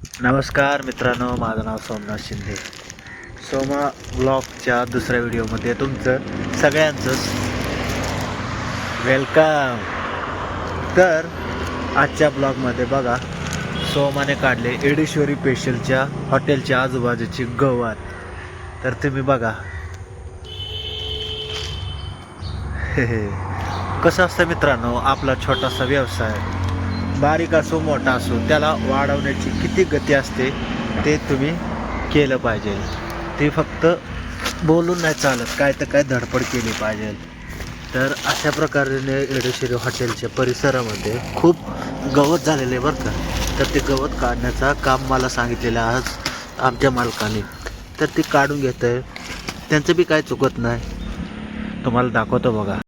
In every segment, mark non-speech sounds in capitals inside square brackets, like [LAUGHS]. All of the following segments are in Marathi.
नमस्कार मित्रांनो माझं नाव सोमनाथ शिंदे. सोमा ब्लॉगच्या दुसऱ्या व्हिडिओमध्ये तुमचं सगळ्यांचं वेलकम तर आजच्या ब्लॉगमध्ये बघा सोमाने काढले एडेश्वरी पेशलच्या हॉटेलच्या आजूबाजूची गवत. तर तुम्ही बघा. [LAUGHS] कसं असतं मित्रांनो आपला छोटासा व्यवसाय. बारीक असो मोठा असो त्याला वाढवण्याची किती गती असते ते तुम्ही केलं पाहिजे. ते फक्त बोलून नाही चालत काय तर काय धडपड केली पाहिजे. तर अशा प्रकारे एडशिरी हॉटेलच्या परिसरामध्ये खूप गवत झालेले आहे बरं का. तर ते गवत काढण्याचा काम मला सांगितलेलं आज आमच्या मालकाने. तर ते काढून घेत आहे त्यांचं बी काय चुकत नाही. तुम्हाला दाखवतो बघा.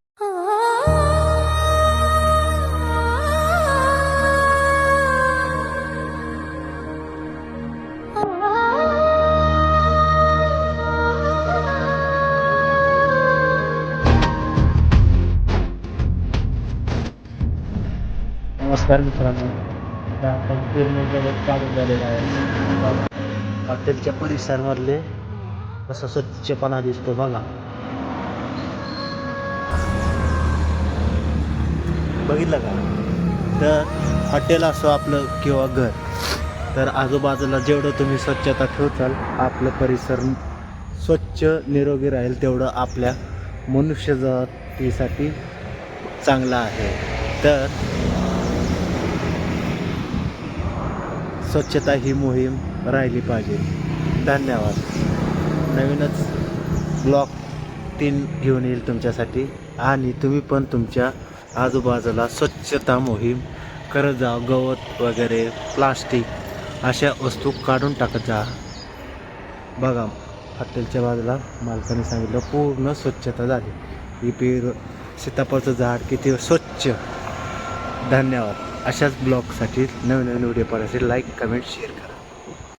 नमस्कार मित्रांनो. आता आपण पूर्ण चालू काढून झालेलं आहे. हॉटेलच्या परिसरामधले कसा स्वच्छपणा दिसतो बघा. बघितलं का? तर हॉटेल असो आपलं किंवा घर तर आजूबाजूला जेवढं तुम्ही स्वच्छता ठेवचाल आपलं परिसर स्वच्छ निरोगी राहील तेवढं आपल्या मनुष्यजातीसाठी चांगलं आहे. तर स्वच्छता ही मोहीम राहिली पाहिजे. धन्यवाद. नवीनच ब्लॉक तीन घेऊन येईल तुमच्यासाठी. आणि तुम्ही पण तुमच्या आजूबाजूला स्वच्छता मोहीम करत जा गवत वगैरे प्लास्टिक अशा वस्तू काढून टाकत जा. बघा हॉटेलच्या बाजूला मालकाने सांगितलं पूर्ण स्वच्छता झाली. ही पेर सीताफळचं झाड किती स्वच्छ. धन्यवाद. अशाच ब्लॉगसाठी नवीन नवीन व्हिडिओ पाहण्यासाठी लाईक कमेंट शेअर करा.